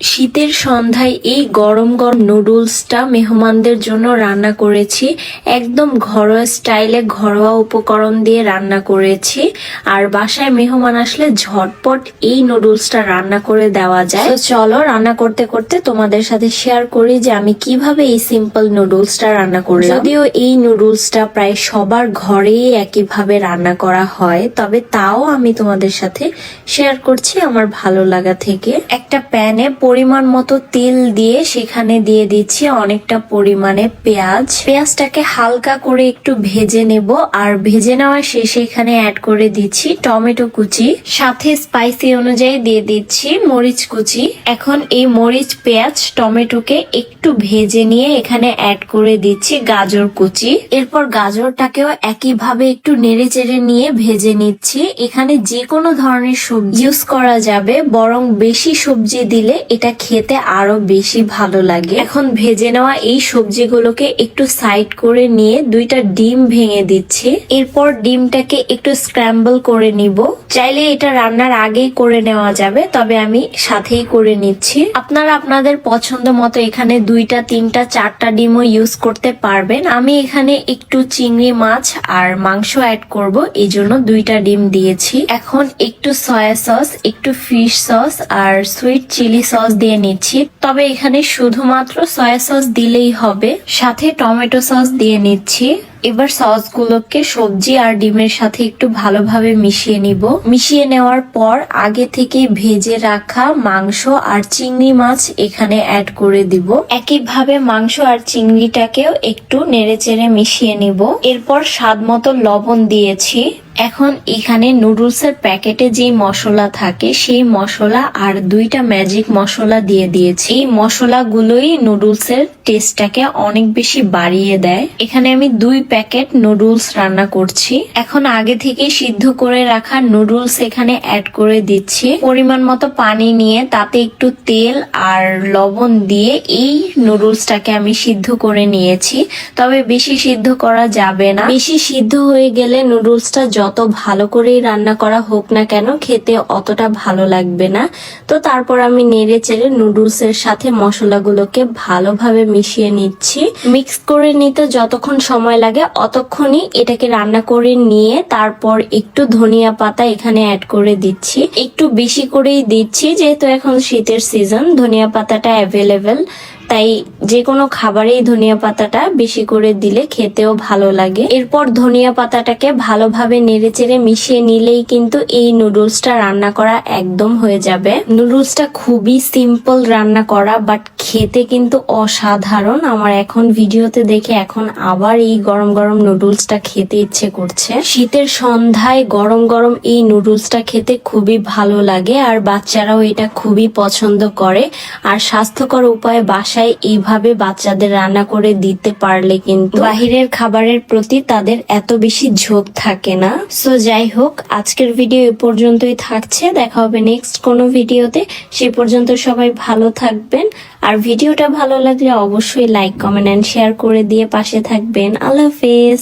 শীতের সন্ধ্যায় এই গরম গরম নুডলসটা মেহমানদের জন্য রান্না করেছি। একদম ঘরোয়া স্টাইলে ঘরোয়া উপকরণ দিয়ে রান্না করেছি। আর বাসায় মেহমান আসলে ঝটপট এই নুডলসটা রান্না করে দেওয়া যায়। চলো রান্না করতে করতে তোমাদের সাথে শেয়ার করি যে আমি কীভাবে এই সিম্পল নুডলসটা রান্না করি যদিও এই নুডলসটা প্রায় সবার ঘরেই একইভাবে রান্না করা হয়, তবে তাও আমি তোমাদের সাথে শেয়ার করছি আমার ভালো লাগা থেকে। একটা প্যানে পরিমাণ মতো তেল দিয়ে সেখানে দিয়ে দিচ্ছি অনেকটা পরিমাণে পেঁয়াজ। পেঁয়াজটাকে হালকা করে একটু ভেজে নেব আর ভেজে নেওয়ার শেষে এখানে অ্যাড করে দিচ্ছি টমেটো কুচি। সাথে স্পাইসি অনুযায়ী দিয়ে দিচ্ছি মরিচ কুচি। এখন এই মরিচ, পেঁয়াজ, টমেটোকে একটু ভেজে নিয়ে এখানে অ্যাড করে দিচ্ছি গাজর কুচি। এরপর গাজরটাকেও একইভাবে একটু নেড়ে চেড়ে নিয়ে ভেজে নিচ্ছি। এখানে যে কোনো ধরনের সবজি ইউজ করা যাবে, বরং বেশি সবজি দিলে এটা খেতে আরও বেশি ভালো লাগে। এখন ভেজে নেওয়া এই সবজিগুলোকে একটু সাইড করে নিয়ে দুইটা ডিম ভেঙে দিচ্ছি। এরপর ডিমটাকে একটু স্ক্র্যাম্বল করে নিব। চাইলে এটা রান্নার আগেই করে নেওয়া যাবে, তবে আমি সাথেই করে নিচ্ছি। আপনারা আপনাদের পছন্দ মতো এখানে দুইটা, তিনটা, চারটা ডিমও ইউজ করতে পারবেন। আমি এখানে একটু চিংড়ি মাছ আর মাংস অ্যাড করব এই জন্য দুইটা ডিম দিয়েছি। এখন একটু সয়া সস একটু ফিশ সস আর সুইট চিলি সস দিয়ে নিচ্ছি। তবে এখানে শুধুমাত্র সয়া সস দিলেই হবে। সাথে টমেটো সস দিয়ে নিচ্ছি। এবার সসগুলোকে সবজি আর ডিমের সাথে একটু ভালোভাবে মিশিয়ে নিব। মিশিয়ে নেওয়ার পর আগে থেকে ভেজে রাখা মাংস আর চিংড়ি মাছ এখানে অ্যাড করে দিব। একইভাবে মাংস আর চিংড়িটাকেও একটু নেড়েচেড়ে মিশিয়ে নিব। এরপর স্বাদ মতো লবণ দিয়েছি। এখন এখানে নুডলসের প্যাকেটে যে মশলা থাকে, সেই মশলা আর দুইটা ম্যাজিক মশলা দিয়ে দিয়েছি। এই মশলাগুলোই নুডলসের টেস্টটাকে অনেক বেশি বাড়িয়ে দেয়। এখানে আমি দুই প্যাকেট নুডলস রান্না করছি। এখন আগে থেকে সিদ্ধ করে রাখা নুডলস এখানে অ্যাড করে দিচ্ছি। পরিমাণ মতো পানি নিয়ে তাতে একটু তেল আর লবণ দিয়ে এই নুডলসটাকে আমি সিদ্ধ করে নিয়েছি। তবে বেশি সিদ্ধ করা যাবে না। বেশি সিদ্ধ হয়ে গেলে নুডলসটা যত ভালো করেই রান্না করা হোক না কেন, খেতে অতটা ভালো লাগবে না। তো তারপর আমি নেড়ে চেড়ে নুডলস এর সাথে মশলাগুলোকে ভালোভাবে মিশিয়ে নিচ্ছি। মিক্স করে নিতে যতক্ষণ সময় লাগে অতক্ষণই এটাকে রান্না করে নিয়ে তারপর একটু ধনিয়া পাতা এখানে অ্যাড করে দিচ্ছি। একটু বেশি করেই দিচ্ছি, যেহেতু এখন শীতের সিজন ধনিয়া পাতাটা অ্যাভেলেবেল তাই যে কোনো খাবারেই ধনিয়া পাতাটা বেশি করে দিলে খেতেও ভালো লাগে। এরপর ধনিয়া পাতাটাকে ভালোভাবে নেড়েচেড়ে মিশিয়ে নিলেই কিন্তু এই নুডলসটা রান্না করা একদম হয়ে যাবে। নুডলসটা খুবই সিম্পল রান্না করা, বাট খেতে কিন্তু অসাধারণ। আমার এখন ভিডিওতে দেখে এখন আবার এই গরম গরম নুডলসটা খেতে ইচ্ছে করছে। শীতের সন্ধ্যায় গরম গরম এই নুডলসটা খেতে খুবই ভালো লাগে, আর বাচ্চারাও এটা খুবই পছন্দ করে। আর স্বাস্থ্যকর উপায়ে বাসায় এইভাবে বাচ্চাদের রান্না করে দিতে পারলে কিন্তু বাহিরের খাবারের প্রতি তাদের এত বেশি ঝোঁক থাকে না। সো যাই হোক, আজকের ভিডিও এ পর্যন্তই থাকছে। দেখা হবে নেক্সট কোনো ভিডিওতে সে পর্যন্ত সবাই ভালো থাকবেন। আর ভিডিওটা ভালো লাগলে অবশ্যই লাইক কমেন্ট এন্ড শেয়ার করে দিয়ে পাশে থাকবেন। আল্লাহ হাফেজ।